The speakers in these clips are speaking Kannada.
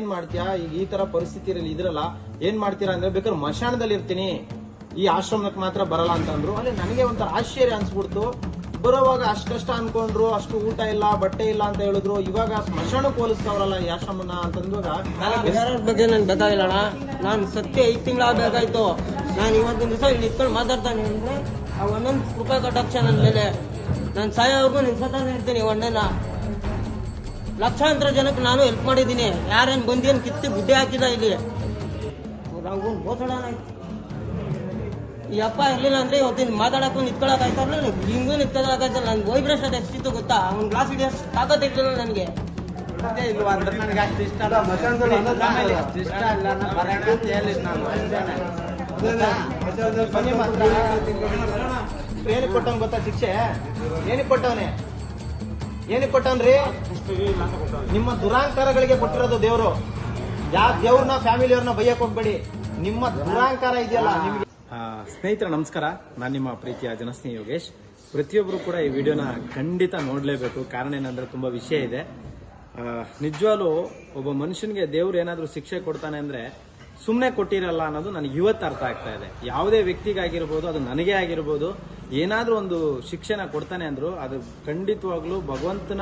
ಏನ್ ಮಾಡ್ತೀಯಾ? ಈಗ ಈ ತರ ಪರಿಸ್ಥಿತಿಯಲ್ಲಿ ಇದ್ರಲ್ಲ, ಏನ್ ಮಾಡ್ತೀರಾ ಅಂದ್ರೆ ಬೇಕಾದ್ರೆ ಮಶಾನದಲ್ಲಿ ಇರ್ತೀನಿ. ಈ ಆಶ್ರಮಕ್ಕೆ ಮಾತ್ರ ಬರಲ್ಲ ಅಂತಂದ್ರು ಅಲ್ಲಿ ನನಗೆ ಒಂಥರ ಆಶ್ಚರ್ಯ ಅನ್ಸ್ಬಿಡ್ತು. ಬರೋವಾಗ ಅಷ್ಟಷ್ಟ ಅನ್ಕೊಂಡ್ರು, ಅಷ್ಟು ಊಟ ಇಲ್ಲ, ಬಟ್ಟೆ ಇಲ್ಲ ಅಂತ ಹೇಳಿದ್ರು. ಇವಾಗ ಸ್ಮಶಾನಕ್ಕೆ ಹೋಲಿಸ್ತಾವ್ರಲ್ಲ ಈ ಆಶ್ರಮನ ಅಂತಂದಾಗ ಬಗ್ಗೆ ನನ್ ಗೊತ್ತಾಗಿಲ್ಲ ನಾನು ಸತ್ಯ ಐದು ತಿಂಗಳ ಆಗ್ಬೇಕಾಯ್ತು. ನಾನು ಇವತ್ತಿನ ದಿವಸ ಇಲ್ಲಿ ನಿಂತ್ಕೊಂಡು ಮಾತಾಡ್ತಾನೆ ಅಂದ್ರೆ, ಆ ಒಂದೊಂದು ರೂಪಾಯಿ ಕಟ್ಟಾಕ್ಷ ನನ್ನ ಮೇಲೆ. ನಾನು ಸಾಯೋವರೆಗೂ ನಿನ್ ಸತ್ತಾನೆ ಇರ್ತೀನಿ ಒಂದನ್ನ ಲಕ್ಷಾಂತರ ಜನಕ್ಕೆ ನಾನು ಹೆಲ್ಪ್ ಮಾಡಿದ್ದೀನಿ. ಯಾರೇನು ಬಂದೇನು ಕಿತ್ತಿ ಗುಡ್ಡೆ ಹಾಕಿದ ಇಲ್ಲಿ? ನಾವು ಬೋಸೋಣ ಈ ಅಪ್ಪ ಇರ್ಲಿಲ್ಲ ಅಂದ್ರೆ ಇವತ್ತಿನ ಮಾತಾಡಕ್ಕೂ ನಿತ್ಕೊಳಕ್ ಆಯ್ತಾ ಇರ್ಲಿಲ್ಲ ಹಿಂಗೂ ನಿಂತ್ಕೊಳಕ್ ಆಯ್ತಲ್ಲ ನನ್ಗೆ ವೈಬ್ರೇಷನ್ ಎಷ್ಟಿತ್ತು ಗೊತ್ತಾ? ಅವ್ನ ಗ್ಲಾಸ್ ಹಿಡಿಯೋಷ್ಟು ತಾಕತ್ ಇರ್ಲಿಲ್ಲ ನನಗೆ. ಇಲ್ವಾ ಅಂದ್ರೆ ನನಗೆ ಅಷ್ಟು ಇಷ್ಟ ಅಲ್ಲ. ಇಷ್ಟ ಇಲ್ಲ ನಾನು ಬರೋಣ ಅಂತ ನಾನು. ಅಷ್ಟೇನೆ. ಕೊಟ್ಟವ್ನ್ ಗೊತ್ತಾ ಶಿಕ್ಷೆ? ಏನಕ್ಕೆ ಕೊಟ್ಟವನೆ? ಏನಕ್ಕೆ ಕೊಟ್ಟನ್ರಿ? ನಿಮ್ಮ ದುರಾಂಕಾರಗಳಿಗೆ ಕೊಟ್ಟಿರೋದು ದೇವರು. ಯಾವ ದೇವ್ರನ್ನ ಫ್ಯಾಮಿಲಿಯವ್ರನ್ನ ಬೈಯಕ್ ಹೋಗ್ಬೇಡಿ. ನಿಮ್ಮ ದುರಾಂಕಾರ ಇದೆಯಲ್ಲ ನಿಮ್ಗೆ. ಸ್ನೇಹಿತರ ನಮಸ್ಕಾರ. ನಾನು ನಿಮ್ಮ ಪ್ರೀತಿಯ ಜನಸ್ನೇಹಿ ಯೋಗೇಶ್. ಪ್ರತಿಯೊಬ್ಬರು ಕೂಡ ಈ ವಿಡಿಯೋನ ಖಂಡಿತ ನೋಡಲೇಬೇಕು. ಕಾರಣ ಏನಂದ್ರೆ ತುಂಬಾ ವಿಷಯ ಇದೆ. ನಿಜವಾಗ್ಲೂ ಒಬ್ಬ ಮನುಷ್ಯನಿಗೆ ದೇವ್ರು ಏನಾದರೂ ಶಿಕ್ಷೆ ಕೊಡ್ತಾನೆ ಅಂದ್ರೆ ಸುಮ್ಮನೆ ಕೊಟ್ಟಿರಲ್ಲ ಅನ್ನೋದು ನನಗೆ ಇವತ್ತು ಅರ್ಥ ಆಗ್ತಾ ಇದೆ. ಯಾವುದೇ ವ್ಯಕ್ತಿಗಾಗಿರ್ಬೋದು ಅದು ನನಗೇ ಆಗಿರ್ಬೋದು ಏನಾದ್ರೂ ಒಂದು ಶಿಕ್ಷಣ ಕೊಡ್ತಾನೆ ಅಂದ್ರು, ಅದು ಖಂಡಿತವಾಗ್ಲೂ ಭಗವಂತನ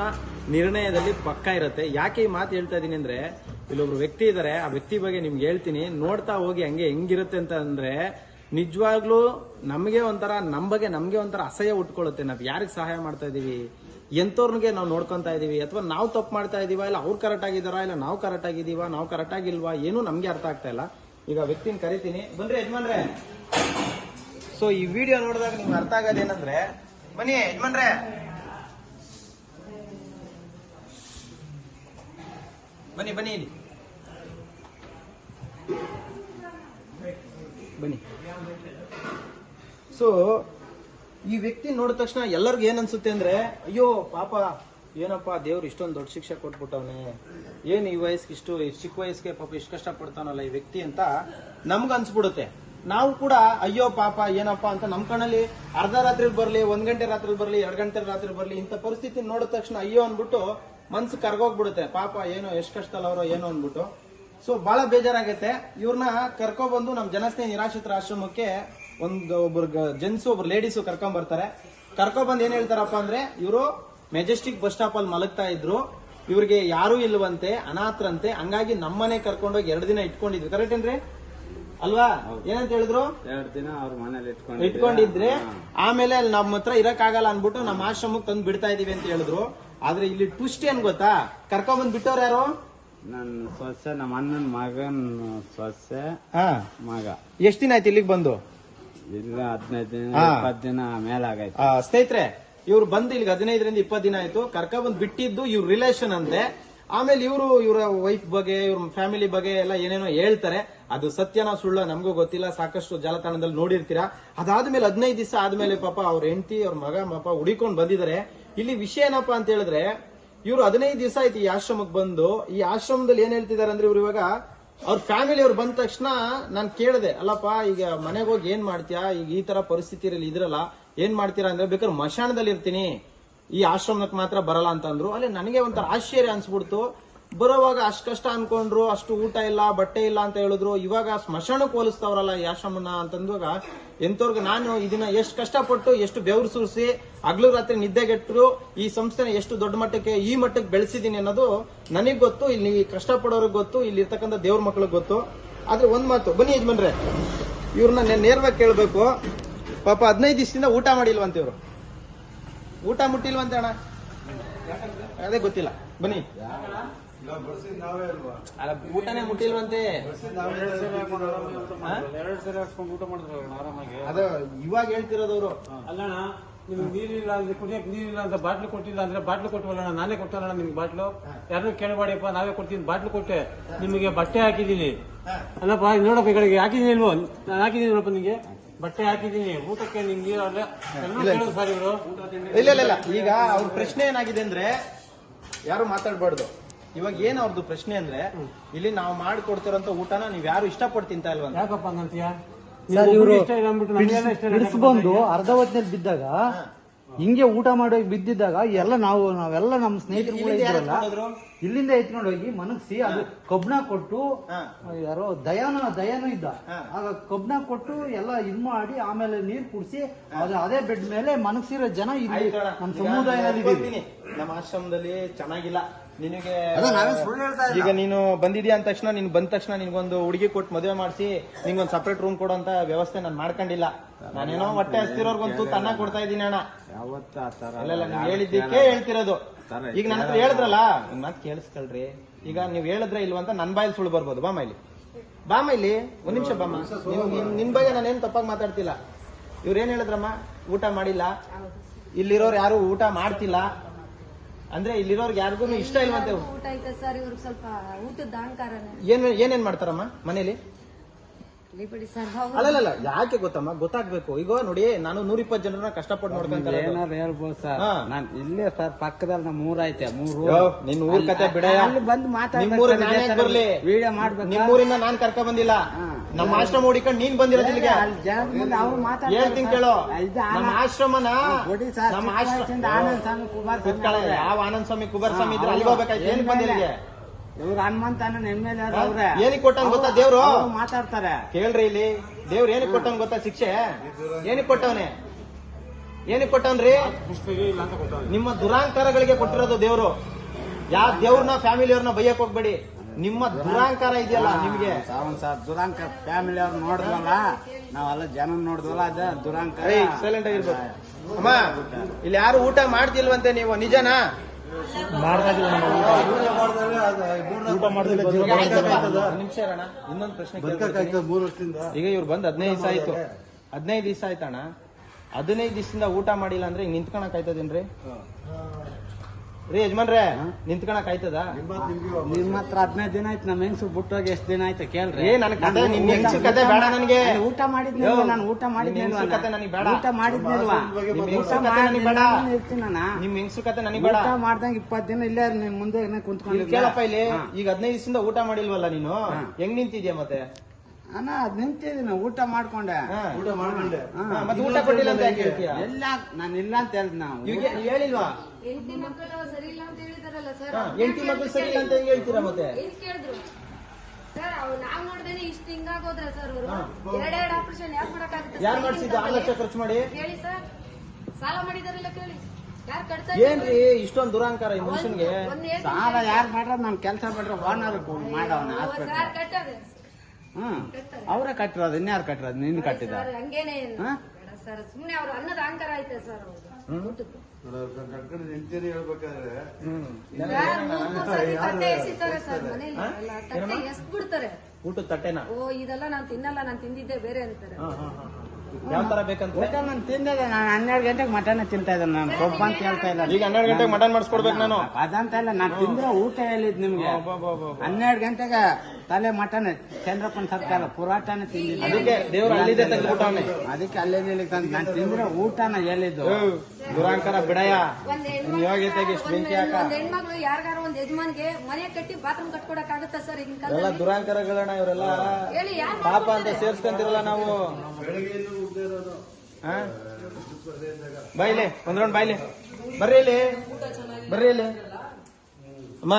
ನಿರ್ಣಯದಲ್ಲಿ ಪಕ್ಕ ಇರುತ್ತೆ. ಯಾಕೆ ಈ ಮಾತು ಹೇಳ್ತಾ ಇದೀನಿ ಅಂದ್ರೆ, ಇಲ್ಲೊಬ್ರು ವ್ಯಕ್ತಿ ಇದ್ದಾರೆ ಆ ವ್ಯಕ್ತಿ ಬಗ್ಗೆ ನಿಮ್ಗೆ ಹೇಳ್ತೀನಿ. ನೋಡ್ತಾ ಹೋಗಿ ಹಂಗೆ ಹೆಂಗಿರುತ್ತೆ ಅಂತ ಅಂದ್ರೆ, ನಿಜವಾಗ್ಲೂ ನಮಗೆ ಒಂಥರ ನಮ್ಮ ಬಗ್ಗೆ ನಮಗೆ ಒಂಥರ ಅಸಹ್ಯ ಉಟ್ಕೊಳ್ಳುತ್ತೆ ನಾವು ಯಾರಿಗೆ ಸಹಾಯ ಮಾಡ್ತಾ ಇದೀವಿ? ಎಂತವ್ರಿಗೆ ನಾವು ನೋಡ್ಕೊತಾ ಇದೀವಿ. ಅಥವಾ ನಾವು ತಪ್ಪು ಮಾಡ್ತಾ ಇದೀವ? ಇಲ್ಲ, ಅವ್ರು ಕರೆಕ್ಟ್ ಆಗಿದ್ದಾರಾ ಇಲ್ಲ, ನಾವು ಕರೆಕ್ಟ್ ಆಗಿದೀವ? ನಾವು ಕರೆಕ್ಟ್ ಆಗಿಲ್ವಾ? ಏನೂ ನಮಗೆ ಅರ್ಥ ಆಗ್ತಾ ಇಲ್ಲ. ಈಗ ವ್ಯಕ್ತಿನ ಕರಿತೀನಿ. ಬಂದ್ರೆ ಯಜಮಾನ್ರೆ. ಸೊ ಈ ವಿಡಿಯೋ ನೋಡಿದಾಗ ನಿಮ್ಗೆ ಅರ್ಥ ಆಗೋದು ಏನಂದ್ರೆ, ಬನ್ನಿ, ಯಜಮಾನ್ರೆ. ಬನ್ನಿ ಬನ್ನಿ ಇಲ್ಲಿ. ಬನ್ನಿ. ಸೊ ಈ ವ್ಯಕ್ತಿ ನೋಡಿದ ತಕ್ಷಣ ಎಲ್ಲರಿಗೂ ಏನ್ ಅನ್ಸುತ್ತೆ ಅಂದ್ರೆ, ಅಯ್ಯೋ, ಪಾಪ, ಏನಪ್ಪ, ದೇವ್ರು ಇಷ್ಟೊಂದು ದೊಡ್ಡ ಶಿಕ್ಷೆ ಕೊಟ್ಬಿಟ್ಟವನೆ. ಏನು ಈ ವಯಸ್ಸಿಗೆ ಇಷ್ಟು ಚಿಕ್ಕ ವಯಸ್ಸಿಗೆ ಪಾಪ ಇಷ್ಟು ಕಷ್ಟ ಪಡ್ತಾನಲ್ಲ ಈ ವ್ಯಕ್ತಿ ಅಂತ ನಮ್ಗೆ ಅನ್ಸ್ಬಿಡುತ್ತೆ. ನಾವು ಕೂಡ, ಅಯ್ಯೋ ಪಾಪ, ಏನಪ್ಪ ಅಂತ ನಮ್ ಕಣ್ಣಲ್ಲಿ ಅರ್ಧ ರಾತ್ರಿ ಬರ್ಲಿ, ಒಂದ್ ಗಂಟೆ ರಾತ್ರಿ ಬರ್ಲಿ, ಎರಡ್ ಗಂಟೆ ರಾತ್ರಿ ಬರ್ಲಿ, ಇಂಥ ಪರಿಸ್ಥಿತಿ ನೋಡಿದ ತಕ್ಷಣ ಅಯ್ಯೋ ಅನ್ಬಿಟ್ಟು ಮನ್ಸು ಕರ್ಗೋಗ್ಬಿಡುತ್ತೆ. ಪಾಪ, ಏನೋ, ಎಷ್ಟು ಕಷ್ಟಲ್ಲ ಅವರು ಏನೋ ಅನ್ಬಿಟ್ಟು ಸೊ ಬಹಳ ಬೇಜಾರಾಗೈತೆ. ಇವ್ರನ್ನ ಕರ್ಕೊಬಂದು ನಮ್ ಜನಸ್ನೇಹಿ ನಿರಾಶ್ರಿತರ ಆಶ್ರಮಕ್ಕೆ ಒಂದು ಒಬ್ರು ಜೆಂಟ್ಸ್ ಒಬ್ರು ಲೇಡೀಸು ಕರ್ಕೊಂಡ್ ಬರ್ತಾರೆ ಕರ್ಕೊಬಂದ್ ಏನ್ ಹೇಳ್ತಾರಪ್ಪ ಅಂದ್ರೆ, ಇವರು ಮೆಜೆಸ್ಟಿಕ್ ಬಸ್ ಸ್ಟಾಪ್ ಅಲ್ಲಿ ಮಲಗ್ತಾ ಇದ್ರು. ಇವ್ರಿಗೆ ಯಾರು ಇಲ್ವಂತೆ, ಅನಾಥರಂತೆ. ಹಂಗಾಗಿ ನಮ್ಮನೆ ಕರ್ಕೊಂಡೋಗಿ ಎರಡು ದಿನ ಇಟ್ಕೊಂಡಿದ್ವಿ. ಕರೆಕ್ಟ್ ಏನ್ರಿ? ಅಲ್ವಾ? ಏನಂತ ಹೇಳಿದ್ರು? ಎರಡು ದಿನ ಅವ್ರ ಮನೇಲಿ ಇಟ್ಕೊಂಡು ಇಟ್ಕೊಂಡಿದ್ರೆ ಆಮೇಲೆ ನಮ್ಮ ಹತ್ರ ಇರಕ್ ಆಗಲ್ಲ ಅನ್ಬಿಟ್ಟು ನಮ್ಮ ಆಶ್ರಮಕ್ಕೆ ತಂದು ಬಿಡ್ತಾ ಇದೀವಿ ಅಂತ ಹೇಳಿದ್ರು. ಆದ್ರೆ ಇಲ್ಲಿ ಟ್ವಿಸ್ಟ್ ಏನ್ ಗೊತ್ತಾ? ಕರ್ಕೊಂಡ್ ಬಿಟ್ಟವ್ರು ಯಾರು? ನನ್ನ ಸೊಸೆ ನಮ್ಮ ಅಣ್ಣನ ಮಗನ್ ಸೊಸೆ ಹಾ. ಮಗ. ಎಷ್ಟ್ ದಿನ ಆಯ್ತು ಇಲ್ಲಿಗೆ ಬಂದು? ಇಲ್ಲ ಹದಿನೈದು ದಿನ. ಇಪ್ಪತ್ತು ದಿನ ಮೇಲಾಗೈತೆ ಸ್ನೇಹಿತರೆ ಇವ್ರು ಬಂದು ಇಲ್ಲಿಗೆ ಹದಿನೈದರಿಂದ ಇಪ್ಪತ್ತು ದಿನ ಆಯ್ತು. ಕರ್ಕೊಂಡ್ಬಂದ್ ಬಿಟ್ಟಿದ್ದು ಇವ್ರ ರಿಲೇಷನ್ ಅಂತೆ. ಆಮೇಲೆ ಇವರು ಇವರ ವೈಫ್ ಬಗ್ಗೆ ಇವ್ರ ಫ್ಯಾಮಿಲಿ ಬಗ್ಗೆ ಎಲ್ಲ ಏನೇನೋ ಹೇಳ್ತಾರೆ. ಅದು ಸತ್ಯನ ಸುಳ್ಳ ನಮಗೂ ಗೊತ್ತಿಲ್ಲ, ಸಾಕಷ್ಟು ಜಾಲತಾಣದಲ್ಲಿ ನೋಡಿರ್ತೀರಾ. ಅದಾದ್ಮೇಲೆ ಹದಿನೈದು ದಿವಸ ಆದ್ಮೇಲೆ ಪಾಪ ಅವ್ರ ಹೆಂಡತಿ, ಅವ್ರ ಮಗ, ಪಾಪ ಹುಡಿಕೊಂಡು ಬಂದಿದ್ದಾರೆ. ಇಲ್ಲಿ ವಿಷಯ ಏನಪ್ಪಾ ಅಂತ ಹೇಳಿದ್ರೆ, ಇವರು ಹದಿನೈದು ದಿವಸ ಆಯ್ತು ಈ ಆಶ್ರಮಕ್ಕೆ ಬಂದು, ಈ ಆಶ್ರಮದಲ್ಲಿ ಏನ್ ಹೇಳ್ತಿದ್ದಾರೆ ಅಂದ್ರೆ ಇವ್ರು ಇವಾಗ, ಅವ್ರ ಫ್ಯಾಮಿಲಿ ಅವ್ರು ಬಂದ ತಕ್ಷಣ ನಾನು ಕೇಳಿದೆ, ಅಲ್ಲಪ್ಪ, ಈಗ ಮನೆಗೆ ಹೋಗಿ ಏನ್ ಮಾಡ್ತೀಯಾ? ಈಗ ಈ ತರ ಪರಿಸ್ಥಿತಿಯಲ್ಲಿ ಇದ್ರಲ್ಲ, ಏನ್ ಮಾಡ್ತೀರಾ ಅಂದ್ರೆ ಬೇಕಾದ್ರೆ ಮಶಾಣದಲ್ಲಿ ಇರ್ತೀನಿ. ಈ ಆಶ್ರಮಕ್ಕೆ ಮಾತ್ರ ಬರಲ್ಲ ಅಂತಂದ್ರು ಅಲ್ಲಿ ನನಗೆ ಒಂಥರ ಆಶ್ಚರ್ಯ ಅನ್ಸ್ಬಿಡ್ತು. ಬರೋವಾಗ ಅಷ್ಟ್ ಕಷ್ಟ ಅನ್ಕೊಂಡ್ರು, ಅಷ್ಟು ಊಟ ಇಲ್ಲ, ಬಟ್ಟೆ ಇಲ್ಲ ಅಂತ ಹೇಳಿದ್ರು. ಇವಾಗ ಸ್ಮಶಾನಕ್ಕೆ ಹೋಲಿಸ್ತವ್ರಲ್ಲ ಯಾಶಮ್ಮನ ಅಂತಂದಾಗ ಎಂತವ್ರಿಗೆ ನಾನು ಇದನ್ನ ಎಷ್ಟು ಕಷ್ಟಪಟ್ಟು, ಎಷ್ಟು ಬೆವರು ಸುರಿಸಿ, ಹಗ್ಲು ರಾತ್ರಿ ನಿದ್ದೆಗೆಟ್ಟರು ಈ ಸಂಸ್ಥೆನ ಎಷ್ಟು ದೊಡ್ಡ ಮಟ್ಟಕ್ಕೆ, ಈ ಮಟ್ಟಕ್ಕೆ ಬೆಳೆಸಿದೀನಿ ಅನ್ನೋದು ನನಗೆ ಗೊತ್ತು, ಇಲ್ಲಿ ಕಷ್ಟಪಡೋರಿಗೆ ಗೊತ್ತು, ಇಲ್ಲಿ ಇರ್ತಕ್ಕಂಥ ದೇವ್ರ ಮಕ್ಳಿಗೆ ಗೊತ್ತು. ಆದ್ರೆ ಒಂದ್ ಮಾತು, ಬನ್ನಿ ಯಜಮಾನ್ರೆ, ಇವ್ರನ್ನ ನೇರವಾಗಿ ಕೇಳಬೇಕು. ಪಾಪ ಹದಿನೈದು ದಿವಸದಿಂದ ಊಟ ಮಾಡಿಲ್ವಂತ ಇವರು ಊಟ ಮುಟ್ಟಿಲ್ವಂತೆ ಅಣ್ಣ? ಅದೇ ಗೊತ್ತಿಲ್ಲ. ಬನ್ನಿ. ಅಲ್ಲ ಊಟನೇ ಮುಟ್ಟಿಲ್ವಂತೆ? ಎರಡು ಸರಿ ಹಾಕ್ಸ್ಕೊಂಡು ಊಟ ಮಾಡಿದ್ರು ಆರಾಮಾಗಿ. ಅದು ಇವಾಗ ಹೇಳ್ತಿರೋದವ್ರು. ಅಲ್ಲಣ್ಣ ನಿಮ್ಗೆ ನೀರಿಲ್ಲ ಅಂದ್ರೆ ಕುಡಿಯಕ್ ನೀರಿಲ್ಲ ಅಂತ ಬಾಟ್ಲು ಕೊಟ್ಟಿಲ್ಲ ಅಂದ್ರೆ ಬಾಟ್ಲು ಕೊಟ್ಟವಲ್ಲಣ್ಣ ನಾನೇ ಕೊಟ್ಟಲ್ಲಣ್ಣ ನಿಮ್ಗೆ ಬಾಟ್ಲು. ಯಾರನ್ನೂ ಕೇಳಬೇಡಿಯಪ್ಪ ನಾವೇ ಕೊಡ್ತೀನಿ ಬಾಟ್ಲು ಕೊಟ್ಟೆ. ನಿಮಗೆ ಬಟ್ಟೆ ಹಾಕಿದ್ದೀನಿ. ಅಲ್ಲಪ್ಪ ನೋಡಪ್ಪ ಈ ಕಡೆಗೆ ಹಾಕಿದ್ದೀನಿ ಇಲ್ವೋ? ನಾನು ಹಾಕಿದ್ದೀನಿ ನೋಡಪ್ಪ ನಿಮಗೆ. ಬಟ್ಟೆ ಹಾಕಿದ್ದೀನಿ. ಊಟಕ್ಕೆ ನಿಮ್ಗೆ ಸರ್ ಇವರು. ಇಲ್ಲ ಇಲ್ಲ. ಈಗ ಅವ್ರ ಪ್ರಶ್ನೆ ಏನಾಗಿದೆ ಅಂದ್ರೆ ಯಾರು ಮಾತಾಡ್ಬಾರ್ದು. ಇವಾಗ ಏನ್ ಅವ್ರದ್ದು ಪ್ರಶ್ನೆ ಅಂದ್ರೆ ಇಲ್ಲಿ ನಾವು ಮಾಡ್ಕೊಡ್ತಿರೋಂತ ಊಟನ ನೀವ್ ಯಾರು ಇಷ್ಟಪಟ್ಟು ತಿಂತಾ ಇಲ್ವಾ ಯಾಕಪ್ಪ ಹಂಗಂತೀಯ? ಸರ್ ಇವರು ಅರ್ಧ ಹೊತ್ತಿನಲ್ಲಿ ಬಿದ್ದಾಗ ಹಿಂಗೆ ಊಟ ಮಾಡೋ ಬಿದ್ದಿದ್ದಾಗ ಎಲ್ಲ ನಾವು ನಾವೆಲ್ಲ ನಮ್ಮ ಸ್ನೇಹಿತರು ಕೂಡ ಇಲ್ಲಿಂದ ಯಾರು ಇದ್ರಲ್ಲ ಇಲ್ಲಿಂದ ಎತ್ಕೊಂಡು ಹೋಗಿ ಮನಗ್ಸಿ ಅದು ಕಬ್ನ ಕೊಟ್ಟು. ಯಾರೋ ದಯಾನ ದಯಾನು ಇದ್ದ. ಆಗ ಕಬ್ನ ಕೊಟ್ಟು ಎಲ್ಲ ಇದ್ ಮಾಡಿ ಆಮೇಲೆ ನೀರ್ ಕುಡಿಸಿ ಅದು ಅದೇ ಬೆಡ್ ಮೇಲೆ ಮನಗ್ಸಿರೋ ಜನ ಇಲ್ಲಿ. ನಮ್ಮ ಸಮುದಾಯದಲ್ಲಿ. ನಮ್ಮ ಆಶ್ರಮದಲ್ಲಿ ಚೆನ್ನಾಗಿಲ್ಲ. ನಿನಗೆ. ಈಗ ನೀನು ಬಂದಿದ್ಯಾ ಅಂದ ತಕ್ಷಣ ನೀನ್ ಬಂದ ತಕ್ಷಣ ನಿನ್ಗೊಂದು ಹುಡುಗಿ ಕೊಟ್ಟು ಮದುವೆ ಮಾಡಿಸಿ ನಿಂಗೊಂದು ಸಪ್ರೇಟ್ ರೂಮ್ ಕೊಡೋಂತ ವ್ಯವಸ್ಥೆ ನಾನು ಮಾಡ್ಕೊಂಡಿಲ್ಲ. ನಾನೇನೋ ಹೊಟ್ಟೆ ಹಸ್ತಿರೋರ್ಗೊಂದು ತನ್ನ ಕೊಡ್ತಾ ಇದ್ದೀನಿ ಅಣ್ಣ. ಅಲ್ಲ ನೀವ್ ಹೇಳಿದ್ದಕ್ಕೆ ಹೇಳ್ತಿರೋದು ಈಗ ನನ್ನ ಹತ್ರ ಹೇಳಿದ್ರಲ್ಲ ನಿಮ್ ಮಾತು ಕೇಳಿಸ್ಕೊಳ್ರಿ. ಈಗ ನೀವ್ ಹೇಳಿದ್ರೆ ಇಲ್ವಂತ ನನ್ ಬಾಯಲ್ಲಿ ಸುಳ್ಳು ಬರ್ಬೋದು. ಬಾಮ ಇಲ್ಲಿ ಬಾಮ ಇಲ್ಲಿ ಒಂದ್ ನಿಮಿಷ ಬಾಮ ನಿನ್ ಬಗ್ಗೆ ನಾನೇನ್ ತಪ್ಪಾಗಿ ಮಾತಾಡ್ತಿಲ್ಲ. ಇವ್ರೇನ್ ಹೇಳಿದ್ರಮ್ಮ? ಊಟ ಮಾಡಿಲ್ಲ. ಇಲ್ಲಿರೋರು ಯಾರು ಊಟ ಮಾಡ್ತಿಲ್ಲ. ಅಂದ್ರೆ ಇಲ್ಲಿರೋರ್ಗೆ ಯಾರಿಗೂ ಇಷ್ಟ ಇಲ್ವಂತೆ. ಊಟ ಐತೆ ಸರ್ ಇವ್ರಿಗೆ ಸ್ವಲ್ಪ ಊಟದ ಅಹಂಕಾರನೇ. ಏನ್ ಏನೇನ್ ಮಾಡ್ತಾರಮ್ಮ ಮನೇಲಿ? ಅಲ್ಲಲ್ಲ ಯಾಕೆ ಗೊತ್ತಮ್ಮ? ಗೊತ್ತಾಗ್ಬೇಕು. ಈಗ ನೋಡಿ ನಾನು ನೂರಿಪ್ಪತ್ತು ಜನರನ್ನ ಕಷ್ಟಪಟ್ಟು ನೋಡ್ಕೊಂತಾರೆ ಏನಾದ್ರು ಹೇಳ್ಬೋದು ಸರ್. ಹಾ. ನಾನ್ ಇಲ್ಲೇ ಸರ್ ಪಕ್ಕದಲ್ಲಿ ನಮ್ಮ ಊರ್ ಐತೆ ಮೂರು ಯೋ, ನಿನ್ ಊರ್ ಕತೆ ಬಿಡಯ್ಯ. ಅಲ್ಲಿ ಬಂದು ನಿಮ್ಮೂರಿಗೆ ನಾನ್ ಯಾಕ್ ಬರ್ಲಿ? ವಿಡಿಯೋ ಮಾಡ್ಬೇಕು ನಿಮ್ಮೂರಿಂದ ನಾನ್ ಕರ್ಕ ಬಂದಿಲ್ಲ. ನಮ್ಮ ಆಶ್ರಮ ಹುಡಿಕೊಂಡು ನೀನ್ ಬಂದಿರೋದು ಇಲ್ಲಿಗೆ ಅಲ್ಲಿ ಜನದ ಮುಂದೆ ಅವ್ರು ಮಾತಾಡ್ತಾರೆ ಹೇಳ್ತೀನಿ. ಇದು ಆನ- ನಮ್ಮ ಆಶ್ರಮನ ಕೊಡಿ ಸರ್, ನಮ್ಮ ಚಿಕ್ಕ ವಯಸ್ಸಿಂದ ಆನಂದ್ ಸ್ವಾಮಿ, ಕುಮಾರ್ ಸ್ವಾಮಿ ಕೂತ್ಕೊಳ್ಳೆ. ಯಾವ ಆನಂದ್ ಸ್ವಾಮಿ ಕುಬಾರ್ ಸ್ವಾಮಿ ಇದ್ರೆ ಅಲ್ಲಿ ಅಲ್ಲಿಗೆ ಹೋಗ್ಬೇಕಾಯ್ತು? ಏನ್ ಬಂದಿಲ್ಲಿಗೆ ಇವ್ರು ಹನುಮಂತನ ಎಂ ಎಲ್ ಹಾ? ಅವ್ರೆ ಏನಕ್ಕೆ ಕೊಟ್ಟವ್ನು ಗೊತ್ತಾ ದೇವ್ರು? ಅವ್ರು ಮಾತಾಡ್ತಾರೆ. ಕೇಳ್ರಿ ಇಲ್ಲಿ. ದೇವ್ರು ಏನಕ್ಕೆ ಕೊಟ್ಟಂಗ್ ಗೊತ್ತಾ ಶಿಕ್ಷೆ? ಏನಕ್ಕೆ ಕೊಟ್ಟವನೆ? ಏನಕ್ಕೆ ಕೊಟ್ಟವನ್ರಿ? ನಿಮ್ಮ ದುರಾಂಕಾರಗಳಿಗೆ ಕೊಟ್ಟಿರೋದು ದೇವ್ರು. ಯಾವ ದೇವ್ರನ್ನ ಫ್ಯಾಮಿಲಿಯವ್ರನ್ನ ಬೈಯಕ್ ಹೋಗ್ಬೇಡಿ. ನಿಮ್ಮ ದುರಾಂಕಾರ ಇದೆಯಲ್ಲ ನಿಮ್ಗೆ. ಸರ್ ದುರಾಂಕ ಫ್ಯಾಮಿಲಿ ಅವ್ರು ನೋಡಿದ್ವಲ್ಲ ನಾವೆಲ್ಲ ಜನ ನೋಡಿದ್ವಲ್ಲ ಅದ ದುರಾಂಕ ಸೈಲೆಂಟ್ ಆಗಿರ್ಬೋದು ಅಮ್ಮ ಇಲ್ಲಿ ಯಾರು ಊಟ ಮಾಡ್ತಿಲ್ವಂತೆ ನೀವು? ನಿಜನಾ? ನಿಮಿಷ ಇನ್ನೊಂದು ಪ್ರಶ್ನೆ. ಮೂರು ವರ್ಷದಿಂದ? ಈಗ ಇವ್ರು ಬಂದ್ ಹದಿನೈದು ದಿವಸ ಆಯ್ತು. ಹದಿನೈದು ದಿವಸ ಆಯ್ತಣ್ಣ. ಹದಿನೈದು ದಿವಸದಿಂದ ಊಟ ಮಾಡಿಲ್ಲ ಅಂದ್ರೆ ಹಿಂಗ್ ನಿಂತ್ಕೊಳಕ್ ಆಯ್ತದೇನ್ರಿ? ರೀ ಯಜಮಾನ್ರೆ ನಿಂತ್ಕೊಳಕ್ ಆಯ್ತದ? ನಿಮ್ಮ ಹತ್ರ ಹದಿನೈದು ದಿನ ಆಯ್ತು ನಮ್ಮ ಹೆಂಗ್ಸು ಬಿಟ್ಟೋಗಿ ಎಷ್ಟು ದಿನ ಆಯ್ತು ಕೇಳ್ರಿ. ಏ, ನನ್ ಕತೆ, ನಿನ್ ಹೆಂಗ್ಸ್ರ ಕತೆ ಬೇಡ ನನ್ಗೆ. ಊಟ ಮಾಡಿದ್ನಿ ನಾನು ಊಟ ಮಾಡಿದ್ನಿಲ್ವ? ಕತೆ ನನಗ್ ಬೇಡ. ಊಟ ಮಾಡಿದ್ನಿಲ್ವಾ? ನಿಮ್ ಊಟ ಕಥೆ ನನಗ್ ಬೇಡ. ಇರ್ತೀನಿ ನಾನು. ನಿಮ್ ಹೆಂಗ್ಸ್ರ ಕತೆ ನನಗ್ ಬೇಡ. ಊಟ ಮಾಡ್ದಂಗ ಇಪ್ಪತ್ತು ದಿನ ಇಲ್ಲ ನಿಮ್ ಮುಂದೆ ಇಲ್ಲಿ ಕುಂತ್ಕೊಂಡಿದ್ದೆ ಕೇಳಪ್ಪ ಇಲ್ಲಿ ಈಗ ಹದಿನೈದು ದಿವಸದಿಂದ ಊಟ ಮಾಡಿಲ್ವಲ್ಲ ನೀನು? ಹೆಂಗ್ ನಿಂತಿದ್ಯಾ ಮತ್ತೆ? ಅಣ್ಣ ಅದ್ ನಿಂತಿದ್ದೀನಿ ಊಟ ಮಾಡ್ಕೊಂಡೆ. ಊಟ ಮಾಡ್ಕೊಂಡೆ. ಮತ್ತೆ ಊಟ ಕೊಟ್ಟಿಲ್ಲ ಅಂತ ಯಾಕೆ ಹೇಳ್ತೀಯ? ಎಲ್ಲ ನಾನು ಇಲ್ಲ ಅಂತ ಹೇಳಿದ್ ನಾವು. ಹೇಳಿಲ್ವಾ? ಹೆಂಡತಿ ಮಕ್ಕಳು ಸರಿ ಇಲ್ಲ ಅಂತ ಹೇಳಿದಾರಲ್ಲ ಸರ್? ಹೆಂಡತಿ ಮಕ್ಳು ಸರಿ ಇಲ್ಲ ಅಂತ ಹೆಂಗ್ ಹೇಳ್ತೀರಾ ಮತ್ತೆ? ಏನ್ ಕೇಳಿದ್ರು? ಸರ್ ಅವ್ರು ನಾವ್ ನೋಡ್ದೇನೆ ಇಷ್ಟ ಹಿಂಗಾಗೋದ್ರ ಸರ್ ಅವರು. ಎರಡೆರಡು ಆಪರೇಷನ್ ಯಾಕೆ ಮಾಡಕ್ಕಾಗುತ್ತೆ? ಯಾರ್ ಮಾಡ್ಸಿದ್ದು? ಆರು ಲಕ್ಷ ಖರ್ಚು ಮಾಡಿ? ಹೇಳಿ ಸರ್. ಸಾಲ ಮಾಡಿದಾರಲ್ಲ ಕೇಳಿ. ಯಾರು ಕಟ್ತಾರೆ ಏನ್ರಿ ಇಷ್ಟೊಂದು ದುರಾಂಕಾರ ಈ ಮನುಷ್ಯನ್ಗೆ? ಸಾಲ ಯಾರು ಮಾಡ್ರ ನಮ್ ಕೆಲಸ ಮಾಡ್ರ ಓನರ್ ಮಾಡವನ ಸರ್ ಕಟ್ಟದೆ. ಹ್ಮ್. ಅವರೇ ಕಟ್ಟಿರೋದು ಇನ್ಯಾರು ಕಟ್ಟಿರೋದು? ನಿನ್ ಕಟ್ಟಿದ? ಸರ್ ಹಂಗೇನೆ? ಸರ್ ಸುಮ್ನೆ ಅವ್ರ ಅನ್ನದ ಅಹಂಕಾರ ಐತೆ ಸರ್ ಅವ್ರದ್ದು ಬಿಡ್ತಾರೆ ಊಟದ ತಟ್ಟೆನಾ? ಓ ಇದೆಲ್ಲ ನಾನ್ ತಿನ್ನಲ್ಲ ನಾನ್ ತಿಂದಿದ್ದೆ ಬೇರೆ ಅಂತಾರೆ. ಯಾವ ತರ ಬೇಕಂತ? ಊಟ ನಾನು ತಿಂದೆ ನಾನು ಹನ್ನೆರಡು ಗಂಟೆಗೆ ಮಟನ್ ತಿಂತಾ ಇದ್ದೆ ನಾನು ಕೊಬ್ಬ ಅಂತ ಹೇಳ್ತಾ ಇಲ್ಲ ಈಗ ಹನ್ನೆರಡು ಗಂಟೆಗೆ ಮಟನ್ ಮಾಡಿಸ್ಕೊಡ್ಬೇಕು ನಾನು. ಅದಂತ ಇಲ್ಲ. ನಾನು ತಿಂದ್ರೆ ಊಟ ಹೇಳಿದ್ ನಿಮ್ಗೆ? ಹನ್ನೆರಡು ಗಂಟೆಗೆ ತಲೆ ಮಟನ್ ಚಂದ್ರಪ್ಪನ ಸರ್ಕಾರ ಪುರಾಟನ ತಿಂದಿದ್ದೆ. ಅದಕ್ಕೆ ದೇವ್ರು ಅಲ್ಲಿದೆ ತೆಗೆದ್ಬಿಟ್ಟವನೆ ಅದಕ್ಕೆ ಅಲ್ಲೇ ತಂದು ನಾನು ತಿಂದ್ರೆ ಊಟನ ಹೇಳಿದ್ದು ದುರಾಂಕರ ಬಿಡಯ ನಿನ್ ಯೋಗ್ಯತೆಗೆ ಬೆಂಕಿ ಹಾಕ? ಒಂದ್ ಹೆಣ್ಮಕ್ಳು ಯಾರಿಗಾರ ಒಂದ್ ಯಜಮಾನ್ಗೆ ಮನೆ ಕಟ್ಟಿ ಬಾತ್ರೂಮ್ ಕಟ್ಕೊಡಕ್ ಆಗುತ್ತಾ ಸರ್ ಎಲ್ಲ ದುರಾಂಕರಗಳನ್ನ ಇವರೆಲ್ಲ ಪಾಪ ಅಂತ ಸೇರ್ಸ್ಕೊಂತಿರಲ್ಲ ನಾವು? ಬಾಯ್ಲೆ ಒಂದ್ ರೌಂಡ್ ಬಾಯ್ಲೆ ಬರ್ರಿ ಇಲ್ಲಿ. ಬರ್ರಿ ಇಲ್ಲಿ. ಅಮ್ಮ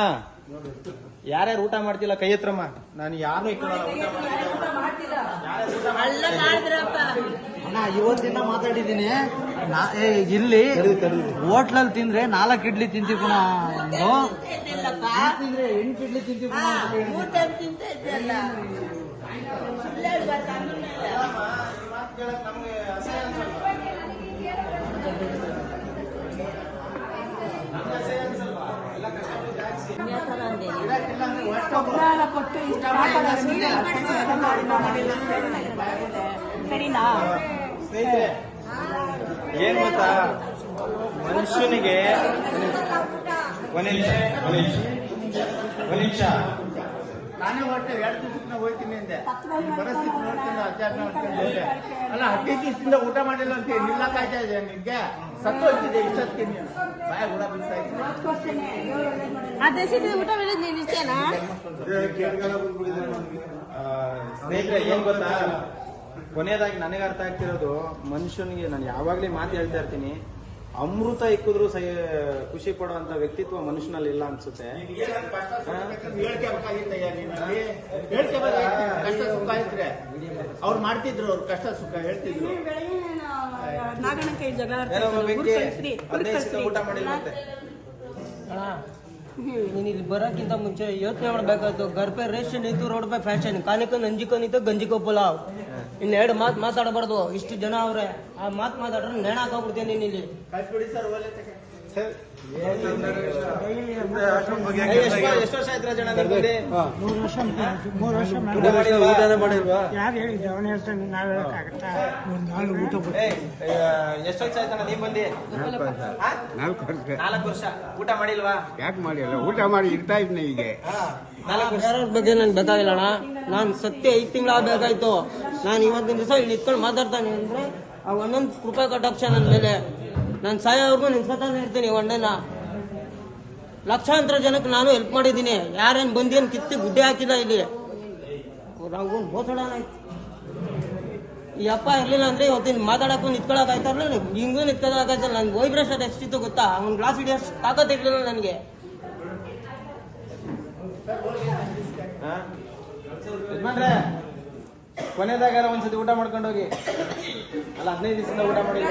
ಯಾರ್ಯಾರು ಊಟ ಮಾಡ್ತಿಲ್ಲ ಕೈ ಹತ್ರಮ್ಮ ನಾನು ಯಾರು ಅಣ್ಣ ಇವತ್ತಿನ ಮಾತಾಡಿದ್ದೀನಿ. ನಾ- ಏ, ಇಲ್ಲಿ ಹೋಟ್ಲಲ್ಲಿ ತಿಂದ್ರೆ ನಾಲ್ಕು ಇಡ್ಲಿ ತಿಂತೀವಿ ತಿಂದ್ರೆ ಎಂಟು ಇಡ್ಲಿ ತಿಂತೀವಿ ಸ್ನೇಹಿತರೆ ಏನ್ ಗೊತ್ತಾ? ಮನುಷ್ಯನಿಗೆ ಒಂದ್ ನಿಮಿಷ ಒಂದ್ ನಿಮಿಷ. ಒಂದ್ ನಿಮಿಷ. ನಾನೇ ಹೊರಟೆ ಎರಡು ದಿವಸಕ್ಕೆ ಹೋಗ್ತೀನಿ ಅಂದೆ. ಪರಿಸ್ಥಿತಿ ನೋಡ್ತೀನಿ ನೋಡ್ಕೊಂಡು ಹೋದೆ. ಅಲ್ಲ ಹದಿನೈದು ದಿವಸದಿಂದ ಊಟ ಮಾಡಿಲ್ಲ ಅಂತ ನಿಲ್ಲ ಕಾಯ್ತಾ ಇದೆ ನಿಮ್ಗೆ? ಸತ್ತು ಹೋಗ್ತಿದ್ದೆ ಇಷ್ಟೊತ್ತಿಗೆ ಬಾಯ ಇದ್ದೀನಿ. ಊಟ ಬೆಳೆದ್ ನೀನ್ ಇಷ್ಟೇನಾ ಆ, ಸ್ನೇಹಿತರೆ ಏನ್ ಗೊತ್ತಾ? ಕೊನೆಯದಾಗಿ ನನಗೆ ಅರ್ಥ ಆಗ್ತಿರೋದು ಮನುಷ್ಯನಿಗೆ ನಾನು ಯಾವಾಗ್ಲೇ ಮಾತು ಹೇಳ್ತಾ ಇರ್ತೀನಿ ಅಮೃತ ಇಕ್ಕಿದ್ರು ಸೈ ಖುಷಿ ಪಡುವಂತ ವ್ಯಕ್ತಿತ್ವ ಮನುಷ್ಯನಲ್ಲಿ ಇಲ್ಲ ಅನ್ಸುತ್ತೆ. ಕಷ್ಟ ಸುಖ ಇದ್ರೆ. ಅವ್ರು ಮಾಡ್ತಿದ್ರು ಅವ್ರು ಕಷ್ಟ ಸುಖ ಹೇಳ್ತಿದ್ರು. ಊಟ ಮಾಡಿಲ್ವಂತೆ ನೀನು ಇಲ್ಲಿ ಬರೋಕ್ಕಿಂತ ಮುಂಚೆ ಯೋಚನೆ ಮಾಡ್ಬೇಕಾಯ್ತು. ಗರ್ಭ ರೇಷನ್ ಇತ್ತು ರೋಡ್ ಬೈ ಫ್ಯಾಷನ್. ಕಾಲಿಕ ನಂಜಿಕೊಂಡಿತ್ತು ನಿಂತು ಗಂಜಿಕೋ ಪುಲಾವ್. ಇನ್ನೆರಡು ಮಾತು ಮಾತಾಡಬಾರ್ದು. ಇಷ್ಟು ಜನ ಅವ್ರೆ. ಆ ಮಾತು ಮಾತಾಡ್ರೆ ನೇಣ ಹೋಗ್ಬಿಡ್ತೀನಿ ನೀನು ಇಲ್ಲಿ. ಊಟ ಮಾಡಿ ಇರ್ತಾ ಇದ್ನ ಈಗ ನಾಲ್ಕು ವರ್ಷ ಬಗ್ಗೆ ನನ್ಗೆ ಬೇಕಾಗಿಲ್ಲಣ್ಣ ನಾನು ಸತ್ಯ ಐದು ತಿಂಗಳಾಗಬೇಕಾಯ್ತು ನಾನು ಇವತ್ತಿನ ದಿವಸ ಇಲ್ಲಿ ನಿಂತ್ಕೊಂಡು ಮಾತಾಡ್ತಾನೆ ಅಂದ್ರೆ ಆ ಒಂದೊಂದು ರೂಪಾಯಿ ಕಟಾಕ್ಷ ನನ್ನ ಮೇಲೆ ನಾನು ಸಾಯೋವರೆಗೂ ನಿಂತ್ಕೊತಾನೆ ಇರ್ತೀನಿ ಒಂದೇನ ಲಕ್ಷಾಂತರ ಜನಕ್ಕೆ ನಾನು ಹೆಲ್ಪ್ ಮಾಡಿದ್ದೀನಿ. ಯಾರೇನು ಬಂದೇನು ಕಿತ್ತಿ ಗುಡ್ಡೆ ಹಾಕಿಲ್ಲ ಇಲ್ಲಿ. ಬೋಸಡೋಣ ಆಯ್ತು. ಈ ಅಪ್ಪ ಇರ್ಲಿಲ್ಲ ಅಂದ್ರೆ ಇವತ್ತಿನ ಮಾತಾಡಕ್ಕೂ ನಿತ್ಕೊಳಕ್ ಆಯ್ತಾ ಇರ್ಲಿಲ್ಲ ಹಿಂಗೂ ನಿತ್ಕೊಳಕ್ ಆಯ್ತಲ್ಲ ನನ್ಗೆ ವೈಬ್ರೇಷನ್ ಎಷ್ಟಿತ್ತು ಗೊತ್ತಾ? ಅವ್ನ ಗ್ಲಾಸ್ ಹಿಡಿಯೋಷ್ಟು ತಾಕತ್ ಇರ್ಲಿಲ್ಲ ನನಗೆ? ಯಜಮಾನ್ರೆ ಕೊನೆದಾಗಾರ ಒಂದ್ಸತಿ ಊಟ ಮಾಡ್ಕೊಂಡು ಹೋಗಿ. ಅಲ್ಲ, ಹದಿನೈದು ದಿವಸದಿಂದ ಊಟ ಮಾಡಿ